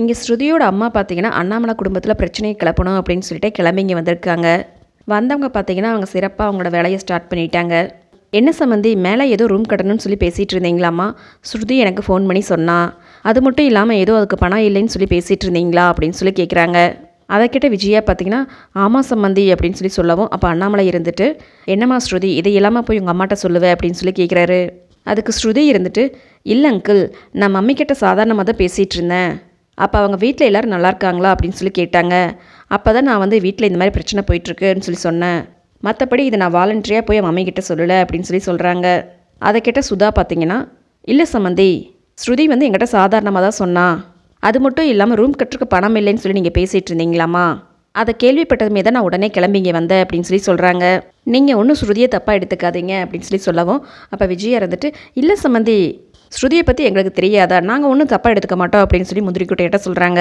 இங்கே ஸ்ருதியோட அம்மா பார்த்தீங்கன்னா அண்ணாமலை குடும்பத்தில் பிரச்சனையை கிளப்பணும் அப்படின்னு சொல்லிட்டு கிளம்பிங்க வந்திருக்காங்க. வந்தவங்க பார்த்தீங்கன்னா அவங்க சிறப்பாக அவங்களோட வேலையை ஸ்டார்ட் பண்ணிட்டாங்க. என்ன சம்மந்தி மேலே ஏதோ ரூம் கட்டணும்னு சொல்லி பேசிகிட்டு இருந்தீங்களாம்மா? ஸ்ருதி எனக்கு ஃபோன் பண்ணி சொன்னா. அது மட்டும் இல்லாமல் ஏதோ அதுக்கு பணம் இல்லைன்னு சொல்லி பேசிகிட்டு இருந்தீங்களா அப்படின்னு சொல்லி கேட்குறாங்க அதை கிட்ட விஜயா பார்த்தீங்கன்னா ஆமாம் சம்மந்தி அப்படின்னு சொல்லி சொல்லவும் அப்போ அண்ணாமலை இருந்துட்டு என்னம்மா ஸ்ருதி இதை இல்லாமல் போய் உங்கள் அம்மாட்ட சொல்லுவேன் அப்படின்னு சொல்லி கேட்குறாரு அதுக்கு ஸ்ருதி இருந்துட்டு இல்லை அங்கிள் நான் மம்மி கிட்ட சாதாரணமாக தான் பேசிகிட்டு இருந்தேன். அப்போ அவங்க வீட்டில் எல்லோரும் நல்லா இருக்காங்களா அப்படின்னு சொல்லி கேட்டாங்க. அப்போ தான் நான் வந்து வீட்டில் இந்த மாதிரி பிரச்சனை போயிட்டுருக்குன்னு சொல்லி சொன்னேன். மற்றபடி இதை நான் வாலண்டரியாக போய் மம்மி கிட்ட சொல்லலை அப்படின்னு சொல்லி சொல்கிறாங்க அதை கேட்ட சுதா பார்த்தீங்கன்னா இல்லை சம்மந்தி ஸ்ருதி வந்து எங்கிட்ட சாதாரணமாக தான் சொன்னா. அது மட்டும் இல்லாமல் ரூம் கட்டுறக்கு பணம் இல்லைன்னு சொல்லி நீங்கள் பேசிகிட்டு இருந்தீங்களாமா அதை கேள்விப்பட்டதுமே தான் நான் உடனே கிளம்பிங்க வந்தேன் அப்படின்னு சொல்லி சொல்கிறாங்க நீங்கள் ஒன்றும் ஸ்ருதியை தப்பாக எடுத்துக்காதீங்க அப்படின்னு சொல்லி சொல்லவும் அப்போ விஜயா இருந்துட்டு இல்லை சம்மந்தி ஸ்ருதியை பற்றி எங்களுக்கு தெரியாதா? நாங்கள் ஒன்றும் தப்பாக எடுத்துக்க மாட்டோம் அப்படின்னு சொல்லி முந்திரிக்குட்டையிட்ட சொல்கிறாங்க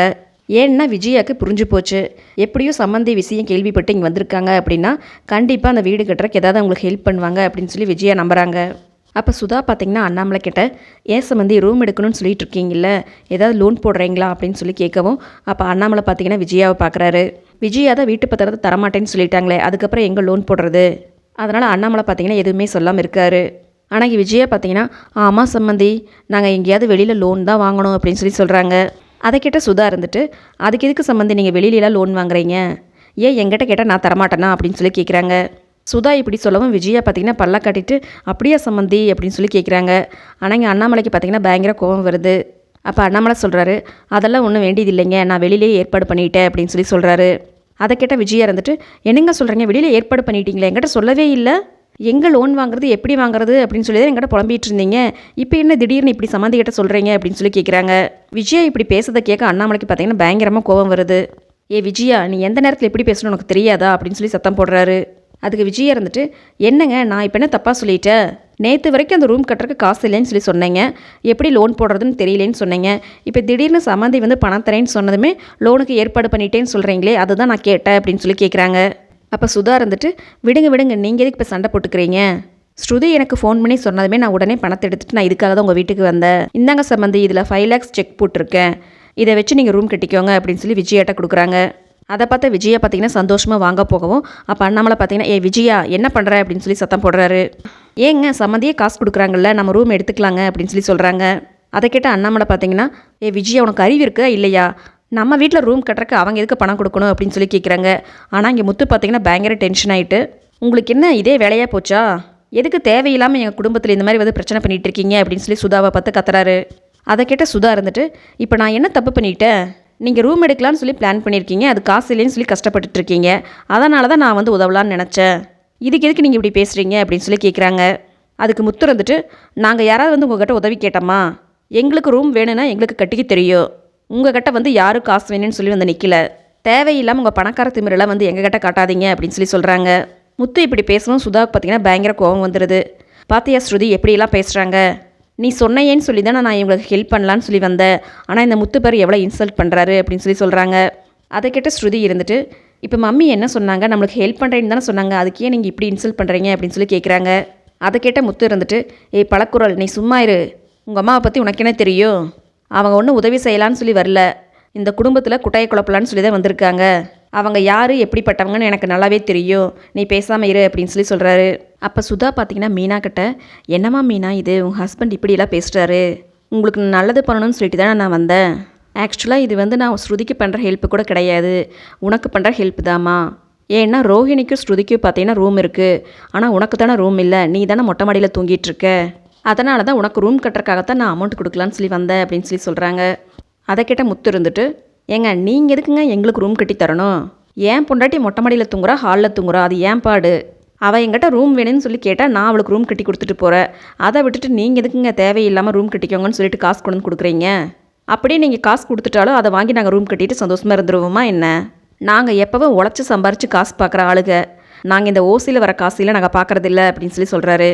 ஏன்னா விஜயாவுக்கு புரிஞ்சு போச்சு. எப்படியோ சம்மந்தி விஷயம் கேள்விப்பட்டு இங்கே வந்திருக்காங்க அப்படின்னா கண்டிப்பாக அந்த வீடு கட்டுறக்கு ஏதாவது அவங்களுக்கு ஹெல்ப் பண்ணுவாங்க அப்படின்னு சொல்லி விஜயா நம்புகிறாங்க அப்போ சுதா பார்த்தீங்கன்னா அண்ணாமலை கிட்ட ஏன் சம்மந்தி ரூம் எடுக்கணும்னு சொல்லிட்டு இருக்கீங்கல்ல? ஏதாவது லோன் போடுறீங்களா? அப்படின்னு சொல்லி கேட்கவும் அப்போ அண்ணாமலை பார்த்தீங்கன்னா விஜயாவை பார்க்குறாரு விஜயா தான் வீட்டு பத்திரத்தை தரமாட்டேன்னு சொல்லிட்டாங்களே அதுக்கப்புறம் எங்கே லோன் போடுறது? அதனால் அண்ணாமலை பார்த்தீங்கன்னா எதுவுமே சொல்லாமல் இருக்காரு. ஆனால் இங்கே விஜயா பார்த்தீங்கன்னா ஆமாம் சம்மந்தி நாங்கள் எங்கேயாவது வெளியில் லோன் தான் வாங்கணும் அப்படின்னு சொல்லி சொல்கிறாங்க அதை கேட்ட சுதா இருந்துட்டு அதுக்கு எதுக்கு சம்மந்தி நீங்கள் வெளியிலலாம் லோன் வாங்குறீங்க? ஏன் எங்கிட்ட கேட்டால் நான் தரமாட்டேனா? அப்படின்னு சொல்லி கேட்குறாங்க சுதா இப்படி சொல்லவும் விஜயா பார்த்தீங்கன்னா பல்ல காட்டிட்டு அப்படியா சம்மந்தி அப்படின்னு சொல்லி கேட்குறாங்க ஆனால் இங்கே அண்ணாமலைக்கு பார்த்தீங்கன்னா பயங்கர கோபம் வருது. அப்போ அண்ணாமலை சொல்கிறாரு அதெல்லாம் ஒன்றும் வேண்டியது இல்லைங்க நான் வெளியிலேயே ஏற்பாடு பண்ணிட்டேன் அப்படின்னு சொல்லி சொல்கிறாரு அதை கேட்டால் விஜயா இருந்துட்டு என்னங்க சொல்கிறீங்க வெளியில் ஏற்பாடு பண்ணிட்டீங்களே என்கிட்ட சொல்லவே இல்லை. எங்கே லோன் வாங்குறது எப்படி வாங்குறது அப்படின்னு சொல்லி தான் எங்கிட்ட புலம்பிகிட்டு இருந்தீங்க. இப்போ என்ன திடீர்னு இப்படி சம்மந்தி கிட்ட சொல்கிறீங்க அப்படின்னு சொல்லி கேட்குறாங்க விஜயா இப்படி பேசுறதை கேட்க அண்ணாமலைக்கு பார்த்தீங்கன்னா பயங்கரமாக கோபம் வருது. ஏ விஜயா நீ எந்த நேரத்தில் எப்படி பேசணும் உனக்கு தெரியாதா அப்படின்னு சொல்லி சத்தம் போடுறாரு. அதுக்கு விஜயா இருந்துட்டு என்னங்க நான் இப்போ என்ன தப்பாக சொல்லிட்டேன் நேற்று வரைக்கும் அந்த ரூம் கட்டுறதுக்கு காசு இல்லைன்னு சொல்லி சொன்னீங்க. எப்படி லோன் போடுறதுன்னு தெரியலேன்னு சொன்னீங்க. இப்போ திடீர்னு சம்மந்தி வந்து பணம் தரேன்னு சொன்னதுமே லோனுக்கு ஏற்பாடு பண்ணிட்டேன்னு சொல்கிறீங்களே அதுதான் நான் கேட்டேன் அப்படின்னு சொல்லி கேட்குறாங்க அப்போ சுதா இருந்துட்டு விடுங்க விடுங்க நீங்கள் எதுக்கு இப்போ சண்டை போட்டுக்கிறீங்க? ஸ்ருதி எனக்கு ஃபோன் பண்ணி சொன்னதுமே நான் உடனே பணத்தை எடுத்துட்டு நான் இதுக்காக தான் உங்கள் வீட்டுக்கு வந்தேன். இந்தாங்க சம்மந்தி இதில் ஃபைவ் லேக்ஸ் செக் போட்டிருக்கேன். இதை வச்சு நீங்கள் ரூம் கட்டிக்கோங்க அப்படின்னு சொல்லி விஜயாட்ட கொடுக்குறாங்க. அதை பார்த்தா விஜயா பார்த்தீங்கன்னா சந்தோஷமாக வாங்க போகவும் அப்போ அண்ணாமலை பார்த்தீங்கன்னா ஏ விஜயா என்ன பண்ணுற அப்படின்னு சொல்லி சத்தம் போடுறாரு. ஏங்க சம்மந்தியே காசு கொடுக்குறாங்கல்ல நம்ம ரூம் எடுத்துக்கலாங்க அப்படின்னு சொல்லி சொல்கிறாங்க அதை கேட்ட அண்ணாமலை பார்த்தீங்கன்னா ஏ விஜயா உனக்கு அறிவு இருக்கா? இல்லையா? நம்ம வீட்டில் ரூம் கட்டுறக்கு அவங்க எதுக்கு பணம் கொடுக்கணும் அப்படின்னு சொல்லி கேட்குறாங்க ஆனால் இங்கே முத்து பார்த்தீங்கன்னா பயங்கர டென்ஷன் ஆகிட்டு உங்களுக்கு என்ன இதே வேலையாக போச்சா? எதுக்கு தேவையில்லாமல் எங்கள் குடும்பத்தில் இந்த மாதிரி வந்து பிரச்சனை பண்ணிகிட்டு இருக்கீங்க? அப்படின்னு சொல்லி சுதாவை பார்த்து கத்துறாரு. அதை கேட்ட சுதா இருந்துட்டு இப்போ நான் என்ன தப்பு பண்ணிட்டேன்? நீங்கள் ரூம் எடுக்கலாம்னு சொல்லி பிளான் பண்ணியிருக்கீங்க அது காசு இல்லைன்னு சொல்லி கஷ்டப்பட்டுட்டு இருக்கீங்க. அதனால தான் நான் வந்து உதவலான்னு நினச்சேன். இதுக்கு எதுக்கு நீங்கள் இப்படி பேசுகிறீங்க அப்படின்னு சொல்லி கேட்குறாங்க அதுக்கு முத்து இருந்துட்டு நாங்கள் யாராவது வந்து உங்கள்கிட்ட உதவி கேட்டோமா? எங்களுக்கு ரூம் வேணும்னா எங்களுக்கு கட்டிக்க தெரியும். உங்கள் கிட்ட வந்து யாரும் காசு வேணும்னு சொல்லி வந்து நிற்கல தேவையில்லாமல் உங்கள் பணக்கார திமிரெல்லாம் வந்து எங்ககிட்ட காட்டாதீங்க அப்படின்னு சொல்லி சொல்கிறாங்க முத்து இப்படி பேசவும் சுதாவுக்கு பார்த்தீங்கன்னா பயங்கர கோபம் வந்துடுது பாத்தியா ஸ்ருதி எப்படியெல்லாம் பேசுகிறாங்க நீ சொன்னையேன்னு சொல்லி தானே நான் இவங்களுக்கு ஹெல்ப் பண்ணலான்னு சொல்லி வந்தேன். ஆனால் இந்த முத்து பேர் எவ்வளோ இன்சல்ட் பண்ணுறாரு அப்படின்னு சொல்லி சொல்கிறாங்க அதை கேட்ட ஸ்ருதி இருந்துட்டு இப்போ மம்மி என்ன சொன்னாங்க? நம்மளுக்கு ஹெல்ப் பண்ணுறேன்னு தானே சொன்னாங்க. அதுக்கே நீங்கள் இப்படி இன்சல்ட் பண்ணுறீங்க அப்படின்னு சொல்லி கேட்குறாங்க அதை கேட்ட முத்து இருந்துட்டு ஏய் பழக்குரல் நீ சும்மா இரு. உங்கள் அம்மாவை பற்றி உனக்கு என்ன தெரியும்? அவங்க ஒன்றும் உதவி செய்யலான்னு சொல்லி வரல. இந்த குடும்பத்தில் குட்டையை குழப்பலான்னு சொல்லி தான் வந்திருக்காங்க. அவங்க யார் எப்படிப்பட்டவங்கன்னு எனக்கு நல்லாவே தெரியும். நீ பேசாமல் இரு அப்படின்னு சொல்லி சொல்கிறாரு அப்போ சுதா பார்த்தீங்கன்னா மீனா கிட்ட என்னம்மா மீனா இது? உங்கள் ஹஸ்பண்ட் இப்படியெல்லாம் பேசுகிறாரு உங்களுக்கு நல்லது பண்ணணும்னு சொல்லிட்டு தானே நான் வந்தேன். ஆக்சுவலாக இது வந்து நான் ஸ்ருதிக்கு பண்ணுற ஹெல்ப்பு கூட கிடையாது. உனக்கு பண்ணுற ஹெல்ப் தாம்மா. ஏன்னா ரோஹிணிக்கும் ஸ்ருதிக்கும் பார்த்தீங்கன்னா ரூம் இருக்குது ஆனால் உனக்கு தானே ரூம் இல்லை. நீ தானே மொட்டை மாடியில் தூங்கிட்டு இருக்க. அதனால தான் உனக்கு ரூம் கட்டுறக்காகத்தான் நான் அமௌண்ட் கொடுக்கலான்னு சொல்லி வந்தேன் அப்படின்னு சொல்லி சொல்கிறாங்க அதை கேட்ட முத்து இருந்துட்டு ஏங்க நீங்கள் எதுக்குங்க எங்களுக்கு ரூம் கட்டி தரணும்? ஏன் பொண்டாட்டி மொட்டை மாடியில் தூங்குறா ஹாலில் தூங்குறா? அது ஏன் பாடு? அவள் எங்கிட்ட ரூம் வேணும்னு சொல்லி கேட்டால் நான் அவளுக்கு ரூம் கட்டி கொடுத்துட்டு போகிறேன் அதை விட்டுட்டு நீங்கள் எதுக்குங்க தேவையில்லாமல் ரூம் கட்டிக்கோங்கன்னு சொல்லிட்டு காசு கொண்டு வந்து கொடுக்குறீங்க? அப்படியே நீங்கள் காசு கொடுத்துட்டாலும் அதை வாங்கி நாங்கள் ரூம் கட்டிட்டு சந்தோஷமாக இருந்துருவோமா என்ன? நாங்கள் எப்போவும் உழைச்சி சம்பாரித்து காசு பார்க்குற ஆளுங்க நாங்கள் இந்த ஓசியில் வர காசில் நாங்கள் பார்க்குறதில்ல அப்படின்னு சொல்லி சொல்கிறாரு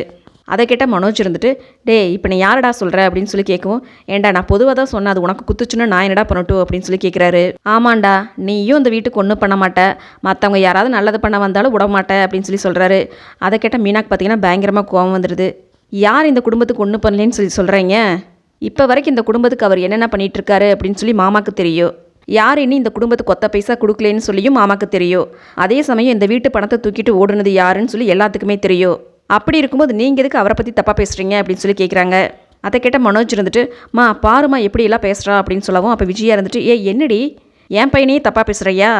அதை கேட்டால் மனோஜ் இருந்துட்டு டேய் இப்போ நீ யாரடா சொல்கிற அப்படின்னு சொல்லி கேட்கவும் ஏன்டா நான் பொதுவாக தான் சொன்னேன் அது உனக்கு குத்துச்சுன்னு நான் என்னடா பண்ணட்டும் அப்படின்னு சொல்லி கேட்குறாரு ஆமாண்டா நீயும் இந்த வீட்டுக்கு ஒன்றும் பண்ண மாட்ட. மற்றவங்க யாராவது நல்லது பண்ண வந்தாலும் விட மாட்டேன் அப்படின்னு சொல்லி சொல்கிறாரு அதை கேட்டால் மீனாக்கு பார்த்தீங்கன்னா பயங்கரமாக கோவம் வந்துடுது யார் இந்த குடும்பத்துக்கு ஒன்றும் பண்ணலேன்னு சொல்லி சொல்கிறீங்க இப்போ வரைக்கும் இந்த குடும்பத்துக்கு அவர் என்னென்ன பண்ணிகிட்டு இருக்காரு அப்படின்னு சொல்லி மாமாக்கு தெரியும் யார் இனி இந்த குடும்பத்துக்கு கொத்த பைசா கொடுக்கலன்னு சொல்லியும் மாமாக்கு தெரியும் அதே சமயம் இந்த வீட்டு பணத்தை தூக்கிட்டு ஓடுனது யாருன்னு சொல்லி எல்லாத்துக்குமே தெரியும் அப்படி இருக்கும்போது நீங்கள் எதுக்கு அவரை பற்றி தப்பாக பேசுகிறீங்க அப்படின்னு சொல்லி கேட்குறாங்க அதை கேட்ட மனோஜ் இருந்துட்டு மா பாருமா எப்படியெல்லாம் பேசுகிறா அப்படின்னு சொல்லவும் அப்போ விஜயா இருந்துட்டு ஏ என்னடி? என் பையனையே தப்பாக பேசுகிறையா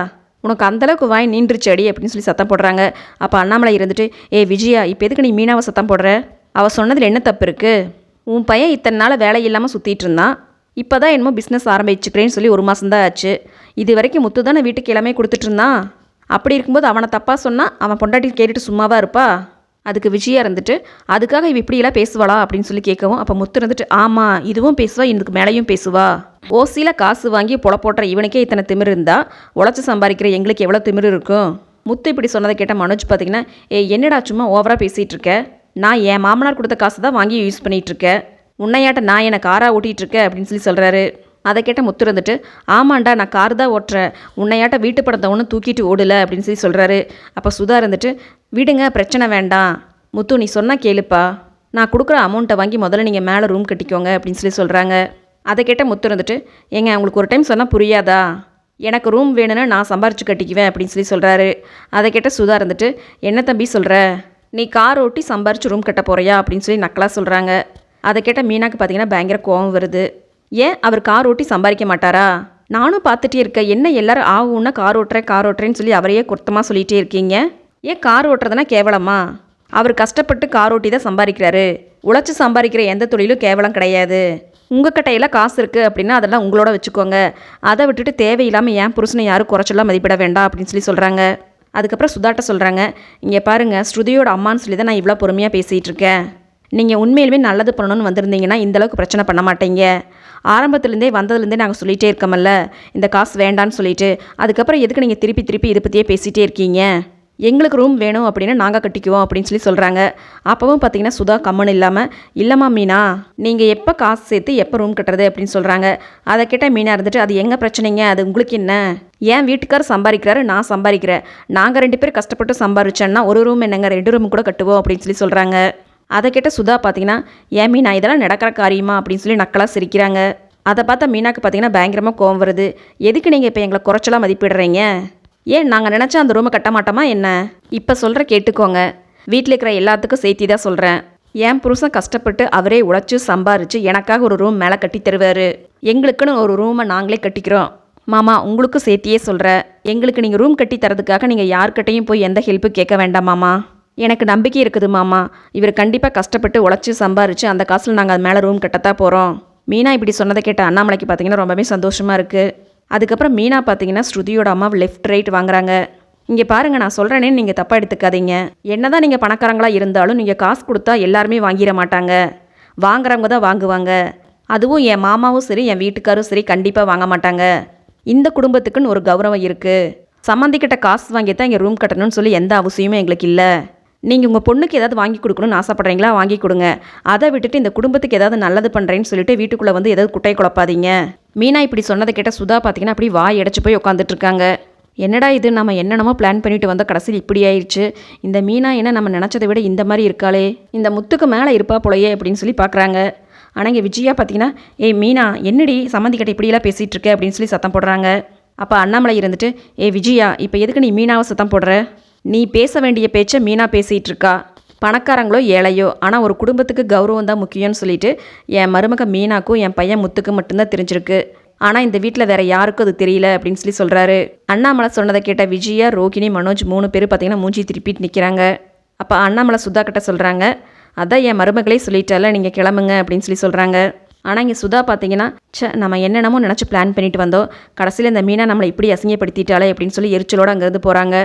உனக்கு அந்தளவுக்கு வாய் நீண்டுருச்சு அடி அப்படின்னு சொல்லி சத்தம் போடுறாங்க. அப்போ அண்ணாமலை இருந்துட்டு ஏ விஜயா இப்போ எதுக்கு நீ மீனாவை சத்தம் போடுற? அவள் சொன்னதில் என்ன தப்பு இருக்குது உன் பையன் இத்தனை நாள் வேலை இல்லாமல் சுற்றிட்டு இருந்தான். இப்போ தான் என்னமோ பிஸ்னஸ் ஆரம்பிச்சுக்கிறேன்னு சொல்லி ஒரு மாதம் தான் ஆச்சு. இது வரைக்கும் முத்து தானே வீட்டுக்கு எல்லாமே கொடுத்துட்டு இருந்தான். அப்படி இருக்கும்போது அவனை தப்பாக சொன்னால் அவன் பொண்டாட்டி கேட்டுட்டு சும்மாவாக இருப்பா? அதுக்கு விஜயா இருந்துட்டு அதுக்காக இவ இப்படியெல்லாம் பேசுவாளா? அப்படின்னு சொல்லி கேட்கவும் அப்போ முத்து இருந்துட்டு ஆமாம் இதுவும் பேசுவா இதுக்கு மேலேயும் பேசுவா? ஓசியில் காசு வாங்கி புல இவனுக்கே இத்தனை திமிர் இருந்தா உழைச்சி சம்பாதிக்கிற எங்களுக்கு எவ்வளோ திமிர் இருக்கும்? முத்து இப்படி சொன்னதை கேட்ட மனோஜ் பார்த்தீங்கன்னா ஏ என்னடா சும்மா ஓவராக பேசிகிட்டு இருக்க? நான் என் மாமனார் கொடுத்த காசு தான் வாங்கி யூஸ் பண்ணிகிட்டு இருக்கேன் உன்னையாட்ட நான் என்னை காராக ஓட்டிகிட்டு இருக்கேன் அப்படின்னு சொல்லி சொல்கிறாரு அதை கேட்ட முத்து இருந்துட்டு ஆமாண்டா நான் கார் தான் ஓட்டுறேன். உன்னையாட்ட வீட்டு படத்தை ஒன்றும் தூக்கிட்டு ஓடலை. அப்படின்னு சொல்லி சொல்கிறாரு அப்போ சுதா இருந்துட்டு விடுங்க பிரச்சனை வேண்டாம். முத்து நீ சொன்னால் கேளுப்பா. நான் கொடுக்குற அமௌண்ட்டை வாங்கி முதல்ல நீங்கள் மேலே ரூம் கட்டிக்கோங்க அப்படின்னு சொல்லி சொல்கிறாங்க அதை கேட்ட முத்து இருந்துட்டு ஏங்க உங்களுக்கு ஒரு டைம் சொன்னால் புரியாதா? எனக்கு ரூம் வேணும்னா நான் சம்பாரிச்சு கட்டிக்குவேன் அப்படின்னு சொல்லி சொல்கிறாரு அதை கேட்ட சுதா இருந்துட்டு என்ன தம்பி சொல்கிற நீ கார் ஓட்டி சம்பாரிச்சு ரூம் கட்ட போறியா? அப்படின்னு சொல்லி நக்கலாக சொல்கிறாங்க அதை கேட்ட மீனாக்கு பார்த்தீங்கன்னா பயங்கர கோவம் வருது. ஏன்? அவர் கார் ஓட்டி சம்பாதிக்க மாட்டாரா? நானும் பார்த்துட்டே இருக்கேன். என்ன எல்லாரும் ஆகும்னா கார் ஓட்டுறேன் கார் ஓட்டுறேன்னு சொல்லி அவரையே குத்தமாக சொல்லிகிட்டே இருக்கீங்க? ஏன் கார் ஓட்டுறதுனா கேவலமா? அவர் கஷ்டப்பட்டு கார் ஓட்டி தான் சம்பாதிக்கிறாரு. உழைச்சி சம்பாதிக்கிற எந்த தொழிலும் கேவலம் கிடையாது. உங்கள் கிட்டையில் காசு இருக்குது அப்படின்னா அதெல்லாம் உங்களோட வச்சுக்கோங்க. அதை விட்டுட்டு தேவையில்லாமல் ஏன் புருஷனை யாரும் குறைச்சலாம் மதிப்பிட வேண்டாம் அப்படின்னு சொல்லி சொல்கிறாங்க அதுக்கப்புறம் சுதாட்ட சொல்கிறாங்க இங்கே பாருங்கள் ஸ்ருதியோட அம்மான்னு சொல்லி தான் நான் இவ்வளோ பொறுமையாக பேசிகிட்டு இருக்கேன். நீங்கள் உண்மையிலுமே நல்லது பண்ணணும்னு வந்திருந்தீங்கன்னா இந்த அளவுக்கு பிரச்சனை பண்ண மாட்டீங்க. ஆரம்பத்துலேருந்தே வந்ததுலேருந்தே நாங்கள் சொல்லிகிட்டே இருக்கோமல்ல இந்த காசு வேண்டான்னு சொல்லிட்டு. அதுக்கப்புறம் எதுக்கு நீங்கள் திருப்பி திருப்பி இதை பற்றியே பேசிகிட்டே இருக்கீங்க? எங்களுக்கு ரூம் வேணும் அப்படின்னா நாங்கள் கட்டிக்குவோம் அப்படின்னு சொல்லி சொல்கிறாங்க அப்போவும் பார்த்தீங்கன்னா சுதா கம்மன் இல்லாமல் இல்லைம்மா மீனா நீங்கள் எப்போ காசு சேர்த்து எப்போ ரூம் கட்டுறது அப்படின்னு சொல்கிறாங்க அதை கேட்டால் மீனா இருந்துட்டு அது எங்கள் பிரச்சனைங்க? அது உங்களுக்கு என்ன? ஏன் வீட்டுக்கார் சம்பாதிக்கிறாரு நான் சம்பாதிக்கிறேன். நாங்கள் ரெண்டு பேரும் கஷ்டப்பட்டு சம்பாரிச்சேன்னா ஒரு ரூம் என்னங்க? ரெண்டு ரூம் கூட கட்டுவோம் அப்படின்னு சொல்லி சொல்கிறாங்க அதை கேட்ட சுதா பார்த்தீங்கன்னா ஏன் மீனா இதெல்லாம் நடக்கிற காரியமா? அப்படின்னு சொல்லி நக்கலாக சிரிக்கிறாங்க. அதை பார்த்தா மீனாக்கு பார்த்தீங்கன்னா பயங்கரமாக கோவம் வருது. எதுக்கு நீங்கள் இப்போ எங்களை குறைச்சலாம் மதிப்பிடுறீங்க? ஏன் நாங்கள் நினச்சா அந்த ரூமை கட்ட மாட்டோமா என்ன? இப்போ சொல்கிற கேட்டுக்கோங்க. வீட்டில் இருக்கிற எல்லாத்துக்கும் சேர்த்தி தான் சொல்கிறேன் என் புருஷன் கஷ்டப்பட்டு அவரே உழைச்சி சம்பாரிச்சு எனக்காக ஒரு ரூம் மேலே கட்டி தருவார். எங்களுக்குன்னு ஒரு ரூமை நாங்களே கட்டிக்கிறோம். மாமா உங்களுக்கும் சேர்த்தியே சொல்கிறேன் எங்களுக்கு நீங்கள் ரூம் கட்டி தரதுக்காக நீங்கள் யார்கிட்டையும் போய் எந்த ஹெல்ப்பும் கேட்க வேண்டாம் மாமா. எனக்கு நம்பிக்கை இருக்குது மாமா. இவர் கண்டிப்பாக கஷ்டப்பட்டு உழைச்சி சம்பாரிச்சு அந்த காசில் நாங்கள் அது மேலே ரூம் கட்டத்தான் போகிறோம் மீனா இப்படி சொன்னதை கேட்ட அண்ணாமலைக்கு பார்த்தீங்கன்னா ரொம்பவே சந்தோஷமாக இருக்குது அதுக்கப்புறம் மீனா பார்த்தீங்கன்னா ஸ்ருதியோட அம்மா லெஃப்ட் ரைட் வாங்குறாங்க. இங்கே பாருங்க நான் சொல்கிறேனே நீங்கள் தப்பாக எடுத்துக்காதீங்க. என்னதான் நீங்கள் பணக்காரங்களாக இருந்தாலும் நீங்கள் காசு கொடுத்தா எல்லாருமே வாங்கிட மாட்டாங்க. வாங்குறவங்க தான் வாங்குவாங்க. அதுவும் என் மாமாவும் சரி என் வீட்டுக்காரும் சரி கண்டிப்பாக வாங்க மாட்டாங்க. இந்த குடும்பத்துக்குன்னு ஒரு கௌரவம் இருக்குது சம்மந்திக்கிட்ட காசு வாங்கி தான் இங்கே ரூம் கட்டணும்னு சொல்லி எந்த அவசியமும் எங்களுக்கு இல்லை. நீங்கள் உங்கள் பொண்ணுக்கு ஏதாவது வாங்கி கொடுக்கணும்னு ஆசைப்பட்றீங்களா வாங்கி கொடுங்க. அதை விட்டுட்டு இந்த குடும்பத்துக்கு ஏதாவது நல்லது பண்ணுறேன்னு சொல்லிட்டு வீட்டுக்குள்ளே வந்து ஏதாவது குட்டையை குழப்பாதீங்க. மீனா இப்படி சொன்னதை கேட்ட சுதா பார்த்தீங்கன்னா அப்படி வாய் அடைச்சி போய் உட்காந்துட்ருக்காங்க என்னடா இது? நம்ம என்னென்னமோ பிளான் பண்ணிட்டு வந்த கடைசியில் இப்படி ஆயிடுச்சு இந்த மீனா என்ன நம்ம நினச்சதை விட இந்த மாதிரி இருக்காளே? இந்த முத்துக்கு மேலே இருப்பா போலையே அப்படின்னு சொல்லி பார்க்குறாங்க ஆனால் இங்கே விஜயா பார்த்தீங்கன்னா ஏய் மீனா என்னடி சம்மந்திக்கிட்ட இப்படியெல்லாம் பேசிகிட்டு இருக்க அப்படின்னு சொல்லி சத்தம் போடுறாங்க. அப்போ அண்ணாமலை இருந்துட்டு ஏய் விஜயா இப்போ எதுக்கு நீ மீனாவை சத்தம் போடுற? நீ பேச வேண்டிய பேச்சை மீனா பேசிகிட்டு இருக்கா பணக்காரங்களோ ஏழையோ ஆனால் ஒரு குடும்பத்துக்கு கௌரவம் தான் முக்கியம்னு சொல்லிட்டு என் மருமக மீனாக்கும் என் பையன் முத்துக்கு மட்டும்தான் தெரிஞ்சிருக்கு. ஆனால் இந்த வீட்டில் வேற யாருக்கும் அது தெரியல அப்படின்னு சொல்லி சொல்கிறாரு அண்ணாமலை சொன்னதை கேட்ட விஜயா ரோகிணி மனோஜ் மூணு பேர் பார்த்தீங்கன்னா மூஞ்சி திருப்பிட்டு நிற்கிறாங்க அப்போ அண்ணாமலை சுதா கிட்ட சொல்கிறாங்க அதான் என் மருமகளே சொல்லிட்டால நீங்கள் கிளம்புங்க அப்படின்னு சொல்லி சொல்கிறாங்க ஆனால் இங்கே சுதா பார்த்தீங்கன்னா ச நம்ம என்னென்னமோ நினச்சி பிளான் பண்ணிட்டு வந்தோம். கடைசியில் இந்த மீனா நம்மளை இப்படி அசிங்கப்படுத்திட்டாலே அப்படின்னு சொல்லி எரிச்சலோடு அங்கேருந்து போகிறாங்க